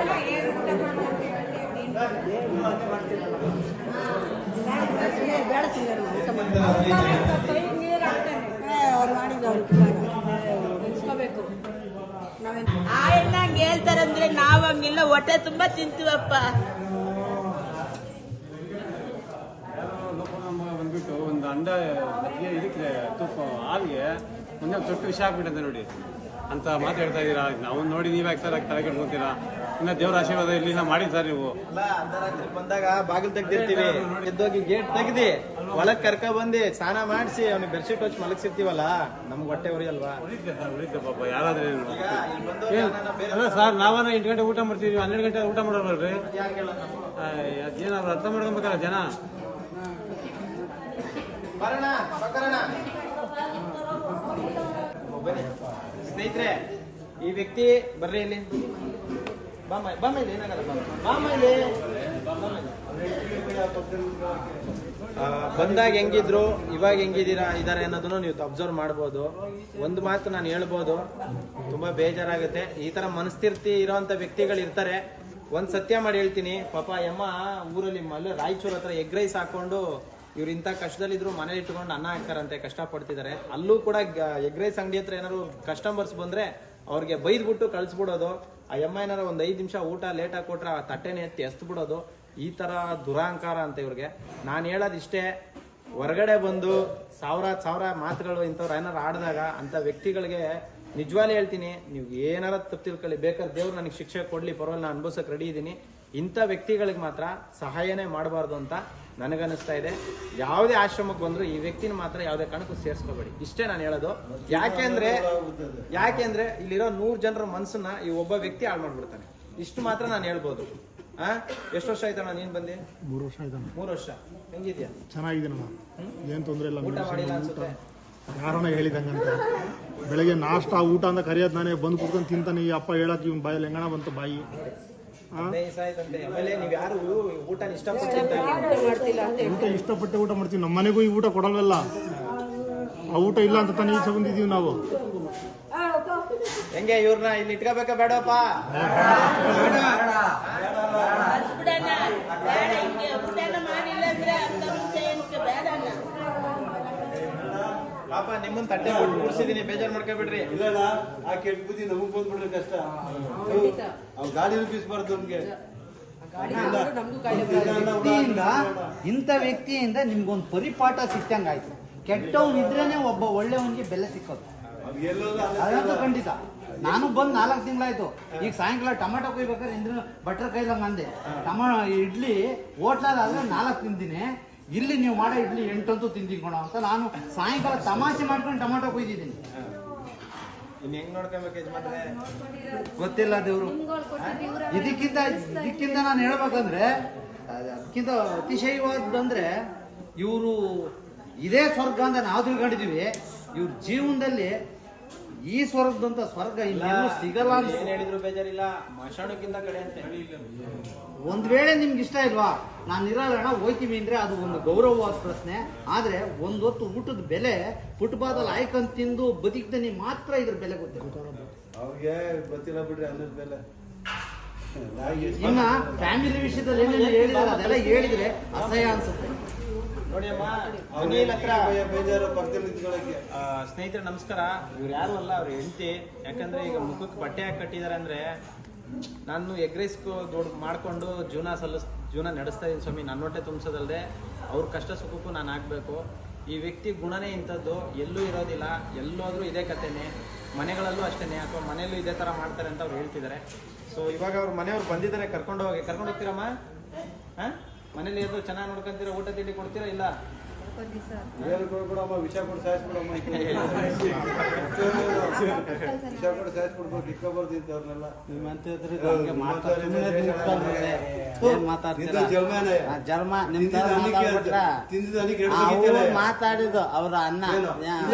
ಆ ಹೇಳ್ತಾರಂದ್ರೆ ನಾವ್ ಹಂಗಿಲ್ಲ ಹೊಟ್ಟೆ ತುಂಬಾ ತಿಂತೀವಪ್ಪ ಬಂದ್ಬಿಟ್ಟು ಒಂದು ಅಂಡ ಇದಕ್ಕೆ ತುಪ್ಪ, ಹಾಲಿಗೆ ಒಂದೇ ತೊಟ್ಟು ವಿಷಯ ಆಗ್ಬಿಟ್ಟಿದೆ ನೋಡಿ. ಅಂತ ಮಾತು ಹೇಳ್ತಾ ಇದ್ದೀರಾ? ನಾವು ನೋಡಿ ನೀವೇ ಸರ್ ತಲೆ ಕೆಡ್ಕೊಂತೀರಾ ಇನ್ನ ದೇವರ ಆಶೀರ್ವಾದ ಇಲ್ಲಿ ನಾವು ಮಾಡಿ ಸರ್ ನೀವು. ಬಂದಾಗ ಬಾಗಿಲು ತೆಗ್ದಿರ್ತೀವಿ. ಎದ್ದೋಗಿ ಗೇಟ್ ತೆಗ್ದಿ ಒಳಗ್ ಕರ್ಕ ಬಂದಿ ಸ್ನಾನ ಮಾಡಿಸಿ ಅವ್ನಿಗೆ ಬೆಡ್ಶೀಟ್ ಹಚ್ಚಿ ಮಲಗಿಸಿರ್ತೀವಲ್ಲ ನಮ್ಗೆ ಹೊಟ್ಟೆ ಉರಿಯಲ್ವಾ? ಉಳಿತೆ ಸರ್ ಉಳಿತೆ ಪಾಪ ಯಾರಾದ್ರೆ ಅಲ್ಲ ಸರ್ ನಾವನ್ನ ಎಂಟು ಗಂಟೆ ಊಟ ಮಾಡ್ತೀವಿ ಹನ್ನೆರಡು ಗಂಟೆ ಊಟ ಮಾಡೋರಲ್ರಿ? ಏನಾದ್ರು ಅರ್ಥ ಮಾಡ್ಕೊಬೇಕಲ್ಲ ಜನ? ಬರೋಣ. ಸ್ನೇಹಿತರೆ, ಈ ವ್ಯಕ್ತಿ ಬರ್ರಿ ಇಲ್ಲಿ. ಬಾಮ ಇಲ್ಲಿ ಏನಾಗಲ್ಲ ಬಂದಾಗ ಹೆಂಗಿದ್ರು, ಇವಾಗ ಹೆಂಗಿದ್ದೀರಾ, ಇದಾರೆ ಅನ್ನೋದನ್ನು ನೀವು ಅಬ್ಸರ್ವ್ ಮಾಡ್ಬೋದು. ಒಂದು ಮಾತು ನಾನು ಹೇಳ್ಬೋದು. ತುಂಬಾ ಬೇಜಾರಾಗುತ್ತೆ. ಈ ತರ ಮನಸ್ಥಿರ್ತಿ ಇರೋಂಥ ವ್ಯಕ್ತಿಗಳು ಇರ್ತಾರೆ. ಒಂದ್ ಸತ್ಯ ಮಾಡಿ ಹೇಳ್ತೀನಿ. ಪಾಪ ಯಮ್ಮ, ಊರಲ್ಲಿ ಮಲ್ಲ ರಾಯಚೂರ್ ಹತ್ರ ಎಗ್ ರೈಸ್ ಹಾಕೊಂಡು ಇವ್ರು ಇಂಥ ಕಷ್ಟದಲ್ಲಿದ್ರು ಮನೇಲಿ ಇಟ್ಕೊಂಡು ಅನ್ನ ಹಾಕ್ತಾರಂತೆ ಕಷ್ಟ ಪಡ್ತಿದ್ದಾರೆ ಅಲ್ಲೂ ಕೂಡ ಎಗ್ ರೈಸ್ ಅಂಗಡಿ ಹತ್ರ ಏನಾದ್ರು ಕಸ್ಟಮರ್ಸ್ ಬಂದ್ರೆ ಅವ್ರಿಗೆ ಬೈದ್ಬಿಟ್ಟು ಕಳಿಸ್ಬಿಡೋದು. ಆ ಎಮ್ಮ ಏನಾರ ಒಂದ್ ಐದ್ ನಿಮಿಷ ಊಟ ಲೇಟ್ ಆಗಿ ಕೊಟ್ರೆ ಆ ತಟ್ಟೆನೆ ಎತ್ತಿ ಎಸ್ತ್ ಬಿಡೋದು ಈ ತರ ದುರಹಂಕಾರ ಅಂತ ಇವ್ರಿಗೆ. ನಾನು ಹೇಳೋದಿಷ್ಟೇ ಹೊರಗಡೆ ಬಂದು ಸಾವಿರ ಸಾವಿರ ಮಾತುಗಳು ಇಂಥವ್ರು ಏನಾರು ಆಡಿದಾಗ ಅಂತ ವ್ಯಕ್ತಿಗಳಿಗೆ ನಿಜವಾಗ್ಲೂ ಹೇಳ್ತೀನಿ, ನೀವು ಏನಾರ ತಪ್ಪು ತಿಳ್ಕೊಳ್ಳಿ. ಬೇಕಾದ್ರೆ ದೇವ್ರು ನನಗೆ ಶಿಕ್ಷೆ ಕೊಡ್ಲಿ, ಪರವಾಗಿಲ್ಲ, ನಾನು ರೆಡಿ ಇದ್ದೀನಿ ಇಂಥ ವ್ಯಕ್ತಿಗಳಿಗೆ ಮಾತ್ರ ಸಹಾಯನೇ ಮಾಡಬಾರ್ದು ಅಂತ ನನಗನ್ನಿಸ್ತಾ ಇದೆ. ಯಾವುದೇ ಆಶ್ರಮಕ್ಕೆ ಬಂದ್ರು ಈ ವ್ಯಕ್ತಿನ ಮಾತ್ರ ಯಾವುದೇ ಕಾರಣಕ್ಕೂ ಸೇರಿಸ್ಕೋಬೇಡಿ. ಇಷ್ಟೇ ನಾನು ಹೇಳೋದು. ಯಾಕೆಂದ್ರೆ ಯಾಕೆಂದ್ರೆ ಇಲ್ಲಿರೋ ನೂರ್ ಜನರ ಮನಸ್ಸನ್ನ ಈ ಒಬ್ಬ ವ್ಯಕ್ತಿ ಹಾಳು ಮಾಡ್ಬಿಡ್ತಾನೆ. ಇಷ್ಟು ಮಾತ್ರ ನಾನು ಹೇಳ್ಬೋದು. ಆ? ಎಷ್ಟು ವರ್ಷ ಆಯ್ತಣ್ಣ ನೀನ್ ಬಂದಿ? ಮೂರು ವರ್ಷ ಆಯ್ತಣ್ಣ. ಮೂರು ವರ್ಷ. ಹೆಂಗಿದ್ಯಾ? ಚೆನ್ನಾಗಿದ್ದೀನಣ್ಣ ಏನ್ ತೊಂದ್ರೆ ಇಲ್ಲ ಊಟ ಮಾಡಿಲ್ಲ ಅನ್ಸುತ್ತೆ. ಯಾರನ್ನ ಹೇಳಿದಂಗಂತ? ಬೆಳಗ್ಗೆ ನಾಷ್ಟ ಊಟ ಅಂತ ಕರಿಯೋದು ನಾನೇ ಬಂದು ಕುತ್ಕೊಂಡು ತಿಂತಾನೆ ಈ ಅಪ್ಪ ಹೇಳಕ್ ಇವ್ನ ಬಾಯಲ್ಲಿ ಹೆಂಗಣ ಬಂತು ಬಾಯಿ. ಊಟ ಇಷ್ಟಪಟ್ಟು. ಊಟ ಇಷ್ಟಪಟ್ಟೆ ಊಟ ಮಾಡ್ತೀವಿ ನಮ್ಮ ಮನೆಗೂ ಈ ಊಟ ಕೊಡಲ್ವಲ್ಲ? ಆ ಊಟ ಇಲ್ಲ ಅಂತ ತಾನೇ ಈಚೆ ಬಂದಿದೀವಿ ನಾವು. ಹೆಂಗೆ ಇವ್ರನ್ನ ಇಲ್ಲಿ ಇಟ್ಕೋಬೇಕಾ ಬೇಡಪ್ಪ? ಬೇಡ ಹಿಂಗೆ ಊಟನ ಮಾಡಿಲ್ಲ ಅಂದ್ರೆ ಅಂತ ಮುಂಚೆ ಏನಕ್ಕೆ ಬೇಡಣ್ಣ ಪಾಪ ನಿಮ್ಮನ್ ತಟ್ಟೆ ಕೊಟ್ಟು ಕೂರ್ಸಿದೀನಿ ಬೇಜಾರ್ ಮಾಡ್ಕೊಬಿಡ್ರಿ. ಇಲ್ಲಣ್ಣ ಆ ಕೆಟ್ಟ ಬುದ್ಧಿ ನಮಗ್ ಬಂದ್ಬಿಡ್ರೆ ಕಷ್ಟ ಅವ್ ಗಾಡಿ ರೂಪಿಸ್ಬಾರ್ದು ನಮ್ಗೆ. ವ್ಯಕ್ತಿಯಿಂದ ಇಂಥ ವ್ಯಕ್ತಿಯಿಂದ ನಿಮ್ಗೊಂದು ಪರಿಪಾಠ ಸಿಕ್ಕಂಗಾಯ್ತು. ಕೆಟ್ಟವನಿದ್ರೇನೆ ಒಬ್ಬ ಒಳ್ಳೆಯವನಿಗೆ ಬೆಲೆ ಸಿಕ್ಕೋದು. ಅದಂತೂ ಖಂಡಿತ. ನಾನು ಬಂದ್ ನಾಲ್ಕು ತಿಂಗಳಾಯ್ತು. ಈಗ ಸಾಯಂಕಾಲ ಟೊಮೆಟೊ ಕೊಯ್ಬೇಕಾದ್ರೆ ಇಂದ್ರ ಬಟ್ರ್ ಕೈಲಂಗ್ ಅಂದೆ. ಟಮ ಇಡ್ಲಿ ಹೋಟ್ಲಾದ್ರೆ ನಾಲ್ಕು ತಿಂತೀನಿ ಇಲ್ಲಿ ನೀವು ಮಾಡೋ ಇಡ್ಲಿ ಎಂಟಂತೂ ಕೊಡೋ ಅಂತ ನಾನು ಸಾಯಂಕಾಲ ತಮಾಷೆ ಮಾಡ್ಕೊಂಡು ಟೊಮೆಟೊ ಕೊಯ್ದಿದ್ದೀನಿ. ಇನ್ ಹೆಂಗ್ ನೋಡ್ಕೊಬೇಕು ಯಜಮಾನ್ರೆ? ಗೊತ್ತಿಲ್ಲ ದೇವ್ರು. ಇದಕ್ಕಿಂತ ಇದಕ್ಕಿಂತ ನಾನು ಹೇಳ್ಬೇಕಂದ್ರೆ ಅದ್- ಅದಕ್ಕಿಂತ ಅತಿಶಯವಾದಂದ್ರೆ ಇವರು ಇದೇ ಸ್ವರ್ಗ ಅಂತ ನಾವು ತಿಳ್ಕೊಂಡಿದೀವಿ. ಇವ್ರ ಜೀವನದಲ್ಲಿ ಈ ಸ್ವರ್ಗದಂತ ಸ್ವರ್ಗ ಇಲ್ಲ. ಸಿಗಲ್ಲ ಅಂತ. ಹೇಳಿದ್ರು ಬೇಜಾರಿಲ್ಲ. ಮಶಾಣಕ್ಕಿಂತ ಕಡೆ ಅಂತೆ. ಒಂದ್ ವೇಳೆ ನಿಮ್ಗೆ ಇಷ್ಟ ಇಲ್ವಾ? ನಾನು ಇರಲ್ಲಣ್ಣ ಹೋಯ್ತೀವಿ ಅಂದ್ರೆ ಅದು ಒಂದು ಗೌರವವಾದ ಪ್ರಶ್ನೆ. ಆದ್ರೆ ಒಂದ್ ಹೊತ್ತು ಊಟದ ಬೆಲೆ ಫುಟ್ಬಾಲ್ ಆಯ್ಕೊಂಡ್ ತಿಂದು ಬದುಕಿದನಿ ಮಾತ್ರ ಇದ್ರ ಬೆಲೆ ಗೊತ್ತಿರುತ್ತೆ ಅವ್ರಿಗೆ ಗೊತ್ತಿಲ್ಲ ಬಿಡ್ರಿ ಅನ್ನದ ಬೆಲೆ. ಇನ್ನ ಫ್ಯಾಮಿಲಿ ವಿಷಯದಲ್ಲಿ ಏನೇನು ಹೇಳಿದ್ರೆ ಅದೆಲ್ಲ ಹೇಳಿದ್ರೆ ಅಸಹ್ಯ ಅನ್ಸುತ್ತೆ. ಸ್ನೇಹಿತರೆ ನಮಸ್ಕಾರ. ಇವ್ರು ಯಾರು ಅಲ್ಲ ಅವ್ರ ಹೆಂಡತಿ. ಯಾಕಂದ್ರೆ ಈಗ ಮುಖಕ್ಕೆ ಬಟ್ಟೆ ಹಾಕಿ ಕಟ್ಟಿದಾರೆ ಅಂದ್ರೆ ನಾನು ಎಗ್ ರೈಸ್ ದುಡ್ಡು ಮಾಡ್ಕೊಂಡು ಜೀವನ ಸಲ್ಲಿಸ್ ಜೀವನ ನಡೆಸ್ತಾ ಇದ್ದೀನಿ ಸ್ವಾಮಿ. ನನ್ನ ಹೊಟ್ಟೆ ತುಂಬಿಸೋದಲ್ಲದೆ ಅವ್ರ ಕಷ್ಟ ಸುಖಕ್ಕೂ ನಾನು ಆಗಬೇಕು. ಈ ವ್ಯಕ್ತಿ ಗುಣನೇ ಇಂಥದ್ದು, ಎಲ್ಲೂ ಇರೋದಿಲ್ಲ, ಎಲ್ಲೋದ್ರೂ ಇದೇ ಕಥೆನೇ, ಮನೆಗಳಲ್ಲೂ ಅಷ್ಟೇ ಅಥವಾ ಮನೆಯಲ್ಲೂ ಇದೇ ಥರ ಮಾಡ್ತಾರೆ ಅಂತ ಅವ್ರು ಹೇಳ್ತಿದ್ದಾರೆ ಸೊ ಇವಾಗ ಅವ್ರ ಮನೆಯವ್ರು ಬಂದಿದ್ದಾರೆ, ಕರ್ಕೊಂಡು ಹೋಗಿ ಕರ್ಕೊಂಡು ಹೋಗ್ತೀರಮ್ಮ? ಹಾಂ? ಮನೇಲಿ ಎದ್ದು ಚೆನ್ನಾಗಿ ನೋಡ್ಕೊಂತೀರಾ, ಊಟ ತಿಂಡಿ ಕೊಡ್ತೀರಾ, ಇಲ್ಲ? ಬನ್ನಿ ಸರ್. ಹೇಳ್ ಕೊಡ್ಬಿಡಮ್ಮ ವಿಷ ಕೊಟ್ಟು ಸಾಯಿಸ್ಬಿಡಮ್ಮ ವಿಷ ಕೊಟ್ಟು ಸಾಯಿಸ್ಬಿಡ್ಬೇಕು ಇಟ್ಕೊಬಾರ್ದಿತ್ತು ಅವ್ರನ್ನೆಲ್ಲ ಹಂಗೆ ಮಾತಾಡ್- ಸುಮ್ನೆ ಕೂತ್ಕೊಂಡ್ರೆ ಏನ್ ಮಾತಾಡ್ತೀರಾ? ನಿಂದು ಜಲ್ಮಾನೆ. ಆ, ಜಲ್ಮ ನಿಮ್ ತಿಂದಿದ್ದು ತರ ಹನಿಗೆ ಮಾತಾಡ್ಬಿಟ್ರಾ? ತಿಂದಿದ್ದು ಹನಿಗೆ ಎರಡು ಅವ್ರು ತೆಗಿತಾರೆ. ಮಾತಾಡಿದ್ದು ಅವ್ರ ಅನ್ನ.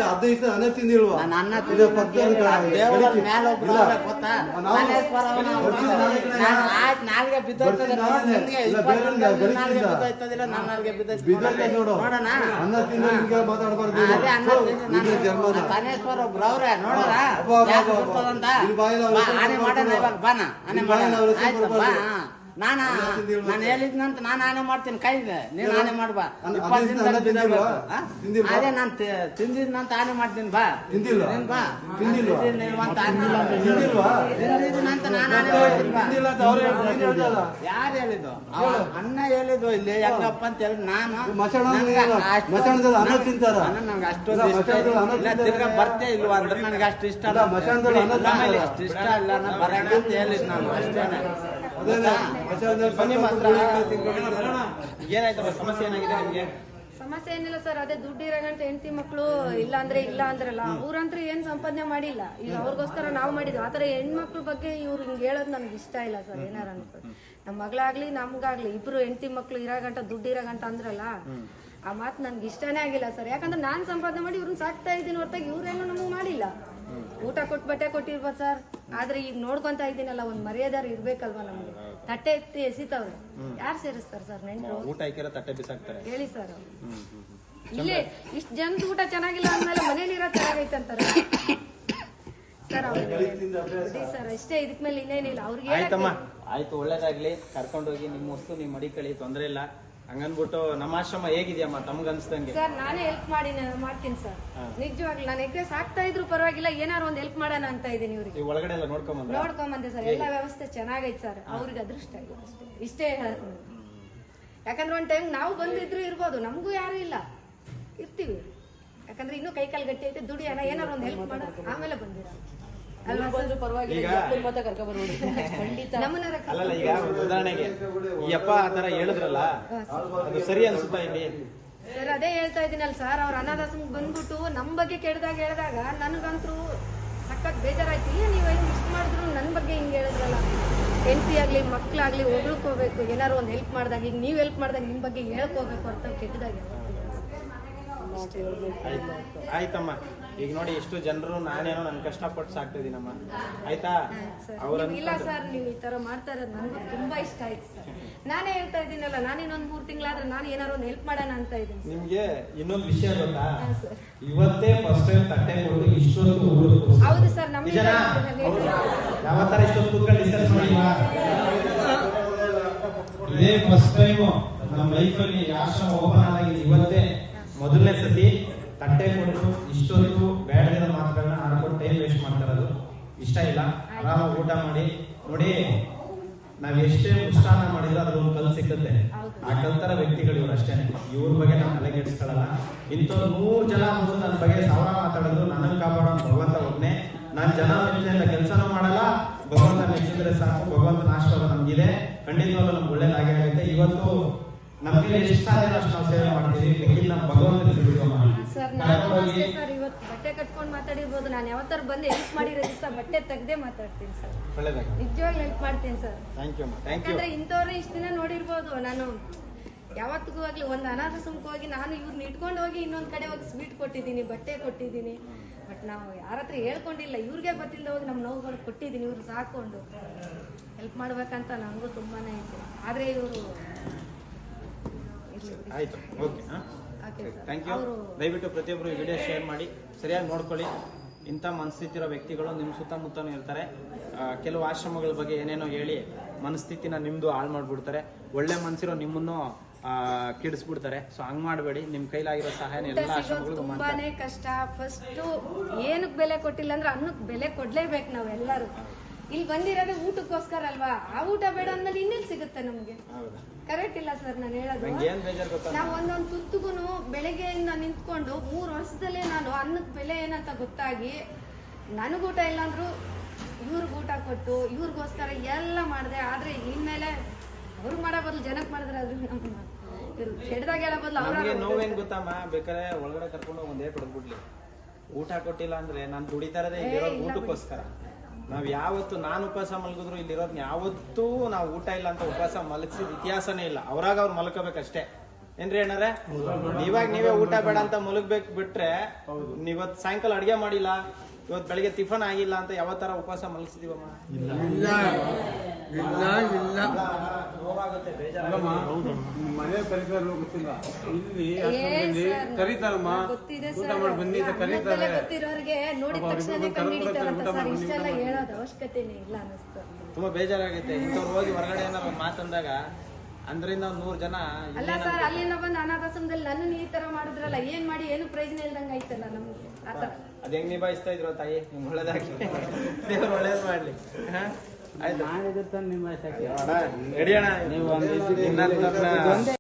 ಹದಿನೈದು ಅನ್ನ ತಿಂದಿಲ್ವಾ? ನನ್ನ ಅನ್ನ. ದೇವ್ರ ಒಬ್ರು ಗೊತ್ತಾ? ನಾಲ್ಗೆ. ನೋಡೋಣ. ಅನ್ನ ಮಾತಾಡ್ಬಾರ್ದು. ಅದೇ ಒಬ್ರು ಅವ್ರೆ? ಇಲ್ಲಿ ಬಾಯಿಲ್ಲ ಆನೆ ಇವಾಗ ಬಾನ ಆನೆ ಮಾಡೋಣ. ನಾನ? ನಾನು ಹೇಳಿದ್ನಂತ ನಾನು ಆನೆ ಮಾಡ್ತೀನಿ ಕೈಗೆ ನೀನು ನಾನೇ ಆನೆ ಮಾಡ್ಬಾ. ಇಪ್ಪತ್ತು ದಿನದಲ್ಲಿ? ಅದೇ ನಾನು ತಿಂದಿದ್ನಂತ ಆನೆ ಮಾಡ್ತೀನಿ ಬಾ. ತಿಂದಿಲ್ವಾ? ನೀನ್ ಬಾ. ಆನೆ? ತಿಂದಿದ್ನಂತ ನಾನು ಆನೆ ಮಾಡ್ತೀನಿ ಬಾ. ಅಂತ ನೀನು ಹೇಳ್ದಲ್ಲ. ಯಾರು ಹೇಳಿದ್ದು? ಅನ್ನ ಹೇಳಿದ್ದು ಇಲ್ಲಿ ಹೆಂಗಪ್ಪ ಅಂತ ಹೇಳಿ ನಾನು. ನನ್ಗೆ? ಅಷ್ಟೊಂದು- ತಿಂತಾರ? ಅನ್ನ ನಂಗೆ ಅಷ್ಟೊಂದು ಇಷ್ಟ ಇಲ್ಲ. ತಿರ್ಗಾ ಬರ್ತೆ ಇಲ್ವಾ ಅಂದ್ರೆ ನನಗೆ ಅಷ್ಟು ಇಷ್ಟ ಅಷ್ಟು ಇಷ್ಟ ಇಲ್ಲ ನಾನು ಬರೋಣ ಅಂತ ಹೇಳಿದ್ ನಾನು ಅಷ್ಟೇನೆ. ಬನ್ನಿ ಮಾತ್ರ ಏನಾಯ್ತಮ್ಮ ಸಮಸ್ಯೆ ಏನಾಗಿದೆ ನಿಮ್ಗೆ? ಸಮಸ್ಯೆ ಏನಿಲ್ಲ ಸರ್ ಅದೇ ದುಡ್ಡು ಇರೋಗಂಟ ಹೆಂಡತಿ ಮಕ್ಕಳು ಇಲ್ಲ ಅಂದ್ರೆ ಇಲ್ಲ ಅಂದ್ರಲ್ಲ ಅವ್ರಂತ್ರ ಏನ್ ಸಂಪಾದನೆ ಮಾಡಿಲ್ಲ. ಈಗ ಅವ್ರಿಗೋಸ್ಕರ ನಾವು ಮಾಡಿದ್ವಿ. ಆತರ ಹೆಣ್ಮಕ್ಳ ಬಗ್ಗೆ ಇವ್ರು ಹಿಂಗ್ ಹೇಳೋದು ನಮ್ಗೆ ಇಷ್ಟ ಇಲ್ಲ ಸರ್ ಏನಾರ ನಮ್ ನಮ್ಮ ಮಗಳಾಗ್ಲಿ ನಮ್ಗಾಗ್ಲಿ ಇಬ್ರು ಹೆಂಡತಿ ಮಕ್ಳು ಇರಗಂಟ ದುಡ್ಡು ಇರೋಗಂಟ ಅಂದ್ರಲ್ಲ ಆ ಮಾತು ನನ್ಗೆ ಇಷ್ಟನೇ ಆಗಿಲ್ಲ ಸರ್. ಯಾಕಂದ್ರೆ ನಾನ್ ಸಂಪಾದನೆ ಮಾಡಿ ಇವ್ರನ್ನ ಸಾಕ್ತಾ ಇದ್ದೀನಿ ಹೊರತಾಗಿ ಇವ್ರೇನು ನಮಗ್ ಮಾಡಿಲ್ಲ. ಊಟ ಕೊಟ್ಟು ಬಟ್ಟೆ ಕೊಟ್ಟಿರ್ಬೋದು ಸರ್. ಆದ್ರೆ ಈಗ ನೋಡ್ಕೊಂತ ಇದ್ದೀನಲ್ಲ ಒಂದ್ ಮರ್ಯಾದಾರ ಇರ್ಬೇಕಲ್ವಾ ನಮ್ಗೆ? ತಟ್ಟೆ ಎತ್ತಿ ಎಸಿತಾವ್ರೆ. ಯಾರು ಸೇರಿಸ್ತಾರೆ ಸರ್ ನೆಂಟರು? ಊಟ ಹಾಕಿರೋ ತಟ್ಟೆ ಬಿಸಾಕ್ತಾರೆ. ಹೇಳಿ ಸರ್. ಇಲ್ಲೇ ಇಷ್ಟ ಜನದ ಊಟ ಚೆನ್ನಾಗಿಲ್ಲ ಅಂದ್ಮೇಲೆ ಮನೇಲಿ ಇರೋ ಚೆನ್ನಾಗೈತೆ ಅಂತಾರೆ. ಸರ್ ಅವ್ರಿಗೆ ಸರ್. ಅಷ್ಟೇ ಇದಕ್ ಮೇಲೆ ಇನ್ನೇನಿಲ್ಲ. ಅವ್ರಿಗೆ ಆಯ್ತಮ್ಮ. ಆಯ್ತು ಒಳ್ಳೇದಾಗ್ಲಿ. ಕರ್ಕೊಂಡೋಗಿ ನಿಮ್ಮ ವಸ್ತು ನೀವು ಮಡಿಕಳಿ ತೊಂದ್ರೆ ಇಲ್ಲ. ಹಂಗನ್ಬಿಟ್ಟು ನಮ್ಮ ಆಶ್ರಮ ಹೇಗಿದ್ಯಮ್ಮ? ತಮ್ಗ ಅನ್ಸ್ದಂಗೆ? ಸರ್ ನಾನೇ ಹೆಲ್ಪ್ ಮಾಡಿ ಮಾಡ್ತೀನಿ ಸರ್. ನಿಜವಾಗ್ಲೂ ನಾನು ಎಕ್ಸಸ್ ಆಗ್ತಾ ಇದ್ರು ಪರವಾಗಿಲ್ಲ ಏನಾರು ಒಂದ್ ಹೆಲ್ಪ್ ಮಾಡೋಣ ಅಂತ ಇದೀನಿ ಇವ್ರಿಗೆ. ಈ ಒಳಗಡೆ ಎಲ್ಲ ನೋಡ್ಕೊಂಬಂದ್ರ ನೋಡ್ಕೊಂಬಂದೆ ಸರ್ ಎಲ್ಲ ವ್ಯವಸ್ಥೆ ಚೆನ್ನಾಗೈತೆ ಸರ್. ಅವ್ರಿಗೆ ಅದೃಷ್ಟ ಇಲ್ಲ ಅಷ್ಟೇ. ಇಷ್ಟೇ ಹೇಳಕ್ ನಾನು. ಯಾಕಂದ್ರೆ ಒಂದ್ ಟೈಮ್ ನಾವು ಬಂದಿದ್ರು ಇರ್ಬೋದು ನಮಗೂ ಯಾರು ಇಲ್ಲ. ಇರ್ತೀವಿ. ಯಾಕಂದ್ರೆ ಇನ್ನೂ ಕೈ ಕಾಲು ಗಟ್ಟಿ ಐತೆ ದುಡಿಯೋಣ ಏನಾರು ಒಂದ್ ಹೆಲ್ಪ್ ಮಾಡೋಣ. ಆಮೇಲೆ ಬಂದಿರ? ಈಗ ಅಲ್ಲಲ್ಲ ಈಗ ಉದಾಹರಣೆಗೆ ಈ ಅಪ್ಪ ಆ ತರ ಹೇಳಿದ್ರಲ್ಲ ಅದು ಸರಿ ಅನ್ಸುತ್ತಾ ಇಲ್ಲಿ? ಸರ್ ಅದೇ ಹೇಳ್ತಾ ಇದ್ದೀನಲ್ಲ ಸರ್ ಅವ್ರ ಅನಾಥಾಶ್ರಮಕ್ಕೆ ಬಂದ್ಬಿಟ್ಟು ನಮ್ ಬಗ್ಗೆ ಕೆಡ್ದಾಗ ಹೇಳಿದಾಗ ನನ್ಗಂತೂ ಸಖತ್ ಬೇಜಾರಾಯ್ತು. ಇಲ್ಲ ನೀವು ಹೆಂಗ್ ಇಷ್ಟ ಮಾಡಿದ್ರು ನನ್ ಬಗ್ಗೆ ಹಿಂಗ್ ಹೇಳಿದ್ರಲ್ಲ? ಹೆಂಡತಿ ಆಗ್ಲಿ ಮಕ್ಳಾಗ್ಲಿ ಹೊಗಳ್ಕೋಬೇಕು ಏನಾರು ಒಂದ್ ಹೆಲ್ಪ್ ಮಾಡ್ದಾಗ ಈಗ ನೀವ್ ಹೆಲ್ಪ್ ಮಾಡ್ದಾಗ ನಿಮ್ ಬಗ್ಗೆ ಹೇಳ್ಕೋಬೇಕು ಅಂತ ಕೆಟ್ಟದಾಗ ಆಯ್ತಮ್ಮ. ಈಗ ನೋಡಿ ಎಷ್ಟು ಜನರು ನಾನೇನೋ ನನ್ ಕಷ್ಟಪಟ್ಟು ಸಾಕ್ತಾ ಇದೀನಮ್ಮ ಆಯ್ತಾ ಅವ್ರ ಇಲ್ಲ ಸರ್ ನೀವು ಈ ತರ ಮಾಡ್ತಾ ಇರೋದು ನನಗೂ ತುಂಬಾ ಇಷ್ಟ ಆಯ್ತು ಸರ್. ನಾನೇ ಹೇಳ್ತಾ ಇದ್ದೀನಲ್ಲ ನಾನೇನೊಂದ್ ಮೂರ್ ತಿಂಗಳಾದ್ರೆ ನಾನು ಏನಾರು ಒಂದು ಹೆಲ್ಪ್ ಮಾಡೋಣ ಅಂತ ಇದ್ದೀನಿ ನಿಮ್ಗೆ ಇನ್ನೊಂದು ವಿಷಯ ಗೊತ್ತಾ? ಇವತ್ತೇ ಫಸ್ಟ್ ಟೈಮ್ ತಟ್ಟೆ ಕೊಟ್ಟು ಇಷ್ಟೊಂದು ಹೌದು ಸರ್ ನಮ್ಮ. ಯಾವ ತರ ಇಷ್ಟೊಂದು ಕೂತ್ಕೊಂಡು ಡಿಸ್ಕಸ್ ಮಾಡಿಲ್ವಾ ಇದೇ ಫಸ್ಟ್ ಟೈಮ್ ನಮ್ಮ ಲೈಫಲ್ಲಿ ಆಶ್ರಮ ಓಪನ್ ಆಗಿದೆ ಇವತ್ತೇ ಮೊದಲನೇ ಸತಿ. ತಟ್ಟೆ ಕೊಟ್ಟು ಇಷ್ಟೊತ್ತು ಬೇಡದಿರೋ ಮಾತುಗಳನ್ನ ಆಡ್ಕೊಂಡು ಟೈಮ್ ವೇಸ್ಟ್ ಮಾಡ್ತಾ ಇರೋದು. ಇಷ್ಟ ಇಲ್ಲ. ಆರಾಮಾಗಿ ಊಟ ಮಾಡಿ. ನೋಡಿ ನಾವ್ ಎಷ್ಟೇ ಉಷ್ಟಾನ ಮಾಡಿದ್ರು ಅದ್ರ ಒಂದು ಕಲ್ ಸಿಕ್ಕುತ್ತೆ. ಆ ಕಲ್ತರ ವ್ಯಕ್ತಿಗಳು ಇವ್ರು ಅಷ್ಟೇ. ಇವ್ರ ಬಗ್ಗೆ ನಾವು ತಲೆಗೆಡಿಸ್ಕೊಳ್ಳಲ್ಲ ಇಂಥ ನೂರು ಜನ ಬಂದು ನನ್ನ ಬಗ್ಗೆ ಸಾವಿರ ಮಾತಾಡಿದ್ರು ನನ್ನ ಕಾಪಾಡೋ ಭಗವಂತ ಒಬ್ಬನೇ ನಾನ್ ಜನ ಮೆಚ್ಚಿನಿಂದ ಕೆಲಸನೂ ಮಾಡಲ್ಲ. ಭಗವಂತ ಮೆಚ್ಚಿದ್ರೆ ಸಾಕು. ಭಗವಂತನ ಆಶೀರ್ವಾದ ನಮ್ಗಿದೆ. ಖಂಡಿತವಾಗ್ಲೂ ನಮ್ಗೆ ಒಳ್ಳೇದಾಗೇ ಆಗುತ್ತೆ. ಇವತ್ತು ನಮ್ಗೆ ಇಷ್ಟ ಅಷ್ಟು ನಾವು ಸೇವೆ ಮಾಡ್ತೀವಿ ಭಗವಂತ ಭಗವಂತನ ಸರ್ ನಾನು ಅಷ್ಟೇ ಸರ್ ಇವತ್ತು ಬಟ್ಟೆ ಕಟ್ಕೊಂಡು ಮಾತಾಡಿರ್ಬೋದು. ನಾನು ಯಾವತ್ತಾರ ಬಂದು ಹೆಲ್ಪ್ ಮಾಡಿರೋ ದಿವಸ ಬಟ್ಟೆ ತೆಗ್ದೇ ಮಾತಾಡ್ತೀನಿ ಸರ್. ಒಳ್ಳೇದಾಗ ನಿಜವಾಗ್ಲೂ ಹೆಲ್ಪ್ ಮಾಡ್ತೀನಿ sir. Thank you thank you ಯಾಕಂದ್ರೆ ಇಂಥವ್ರು ಇಷ್ಟ ದಿನ ನೋಡಿರ್ಬೋದು. ನಾನು ಯಾವತ್ತಿಗೂ ಆಗ್ಲಿ ಒಂದು ಅನಾಥ ಸುಮ್ಕ ಹೋಗಿ ನಾನು ಇವ್ರನ್ನ ಇಟ್ಕೊಂಡು ಹೋಗಿ ಇನ್ನೊಂದ್ ಕಡೆ ಹೋಗಿ ಸ್ವೀಟ್ ಕೊಟ್ಟಿದ್ದೀನಿ ಬಟ್ಟೆ ಕೊಟ್ಟಿದ್ದೀನಿ. ಬಟ್ ನಾವು ಯಾರ ಹತ್ರ ಹೇಳ್ಕೊಂಡಿಲ್ಲ ಇವ್ರಿಗೆ ಗೊತ್ತಿಲ್ಲದೆ ಹೋಗಿ ನಮ್ಮ ನೋವುಗಳು ಕೊಟ್ಟಿದ್ದೀನಿ ಇವ್ರು ಸಾಕೊಂಡು. ಹೆಲ್ಪ್ ಮಾಡ್ಬೇಕಂತ ನನಗೂ ತುಂಬಾನೇ ಇದೆ. ಆದ್ರೆ ಇವರು ಆಯ್ತು. ಓಕೆ ಥ್ಯಾಂಕ್ ಯು ದಯವಿಟ್ಟು ಪ್ರತಿಯೊಬ್ಬರು ಈ ವಿಡಿಯೋ ಶೇರ್ ಮಾಡಿ. ಸರಿಯಾಗಿ ನೋಡ್ಕೊಳ್ಳಿ. ಇಂಥ ಮನಸ್ಥಿತಿರೋ ವ್ಯಕ್ತಿಗಳು ನಿಮ್ಮ ಸುತ್ತಮುತ್ತನೂ ಇರ್ತಾರೆ. ಕೆಲವು ಆಶ್ರಮಗಳ ಬಗ್ಗೆ ಏನೇನೋ ಹೇಳಿ ಮನಸ್ಥಿತಿನ ನಿಮ್ದು ಹಾಳು ಮಾಡಿಬಿಡ್ತಾರೆ. ಒಳ್ಳೆ ಮನಸ್ಸಿರೋ ನಿಮ್ಮನ್ನು ಕೆಡಿಸ್ಬಿಡ್ತಾರೆ. ಸೊ ಹಂಗ್ ಮಾಡಬೇಡಿ. ನಿಮ್ ಕೈಲಾಗಿರೋ ಸಹಾಯ ಎಲ್ಲ ತುಂಬಾನೇ ಕಷ್ಟ. ಫಸ್ಟ್ ಏನಕ್ ಬೆಲೆ ಕೊಟ್ಟಿಲ್ಲ ಅಂದ್ರೆ ಅನ್ನಕ್ ಬೆಲೆ ಕೊಡ್ಲೇಬೇಕು ನಾವೆಲ್ಲರೂ. ಇಲ್ಲಿ ಬಂದಿರೋದೇ ಊಟಕ್ಕೋಸ್ಕರ ಅಲ್ವಾ? ಆ ಊಟ ಬೇಡ ಅಂದ್ಮೇಲೆ ಇನ್ನೆಲ್ಲಿ ಸಿಗುತ್ತೆ ನಮ್ಗೆ? ಕರೆಕ್ಟ್ ಇಲ್ಲ ಸರ್ ನಾನು ಹೇಳೋದು. ನಾವು ಒಂದೊಂದು ತುತ್ತುಗುನು ಬೆಳಗ್ಗೆಯಿಂದ ನಿಂತ್ಕೊಂಡು ಮೂರು ವರ್ಷದಲ್ಲೇ ನಾನು ಅನ್ನದ ಬೆಲೆ ಏನಂತ ಗೊತ್ತಾಗಿ ನನಗೂಟ ಇಲ್ಲ ಅಂದ್ರೂ ಇವ್ರಿಗೆ ಊಟ ಕೊಟ್ಟು ಇವ್ರಿಗೋಸ್ಕರ ಎಲ್ಲ ಮಾಡಿದೆ. ಆದ್ರೆ ಇನ್ಮೇಲೆ ಅವ್ರು ಮಾಡೋ ಬದಲು ಜನಕ್ಕೆ ಮಾಡಿದ್ರೆ ಕೆಡ್ದಾಗ ಹೇಳೋ ಬದಲು ಅವ್ರಿಗೆ ಅವ್ರ ನೋವೇನ್ ಗೊತ್ತಮ್ಮ? ಬೇಕಾದ್ರೆ ಒಳಗಡೆ ಕರ್ಕೊಂಡು ಒಂದೇ ಕೊಡ್ಬಿಡ್ಲಿ. ಊಟ ಕೊಟ್ಟಿಲ್ಲ ಅಂದ್ರೆ ನಾನು ದುಡಿತಾ ಇರೋದೇ ಇಲ್ಲಿರೋ ಏ, ಇಲ್ಲ ಊಟಕ್ಕೋಸ್ಕರ. ನಾವ್ ಯಾವತ್ತು ನಾನು ಉಪವಾಸ ಮಲಗಿದ್ರು ಇಲ್ಲಿರೋದ್ ಯಾವತ್ತೂ ನಾವು ಊಟ ಇಲ್ಲ ಅಂತ ಉಪವಾಸ ಮಲಗಿಸಿದ ಇತಿಹಾಸನೇ ಇಲ್ಲ. ಅವ್ರಾಗ ಅವ್ರು ಮಲ್ಕೋಬೇಕಷ್ಟೇ. ಏನ್ರಿ ಅಣ್ಣಾರೆ? ಇವಾಗ ನೀವೇ ಊಟ ಬೇಡ ಅಂತ ಮಲಗ್ಬೇಕು ಬಿಟ್ರೆ ನೀವತ್ ಸಾಯಂಕಾಲ ಅಡಿಗೆ ಮಾಡಿಲ್ಲ ಇವತ್ ಬೆಳಿಗ್ಗೆ ಟಿಫನ್ ಆಗಿಲ್ಲ ಅಂತ ಯಾವ ತರ ಉಪವಾಸ ಮಲಗಿಸಿದೀವಮ್ಮ? ಇಲ್ಲ ಇಲ್ಲ ಇಲ್ಲ. ನೋವಾಗುತ್ತೆ ಬೇಜಾರು ಅಲ್ಲಮ್ಮ ಮನೆ ಪರಿಸರ ಗೊತ್ತಿಲ್ಲ. ಇಲ್ಲಿ ಕರೀತಾರಮ್ಮ. ಊಟ ಸರ್. ಮಾಡಿ ಬನ್ನಿ ಅಂತ ಕರೀತಾರೆ. ತುಂಬಾ ಬೇಜಾರಾಗುತ್ತೆ ಇಂಥವ್ರು ಹೋಗಿ ಹೊರಗಡೆ ಏನಾರ ಮಾತಂದಾಗ ಅಂದ್ರಿಂದ ಒಂದ್ ನೂರ್ ಜನ ಅಲ್ಲ ಸರ್ ಅಲ್ಲಿಂದ ಬಂದು ಅನಾಥಾಶ್ರಮದಲ್ಲಿ ನನ್ನನ್ನು ಈ ತರ ಮಾಡಿದ್ರಲ್ಲ ಏನ್ ಮಾಡಿ? ಏನು ಪ್ರಯೋಜನ ಇಲ್ದಂಗ ಆಯ್ತಲ್ಲ ನಮ್ಗೆ. ಆತರ ಅದ್ ಹೆಂಗ್ ನಿಭಾಯಿಸ್ತಾ ಇದ್ರು ತಾಯಿ? ನಿಮ್ ಒಳ್ಳೇದಾಗ್ಲಿ. ದೇವ್ರು ಒಳ್ಳೇದ್ ಮಾಡ್ಲಿ. ಹ? ಆಯ್ತು. ನಿಮ್ಮ ರೆಡಿ ಅಣ್ಣ. ನೀವು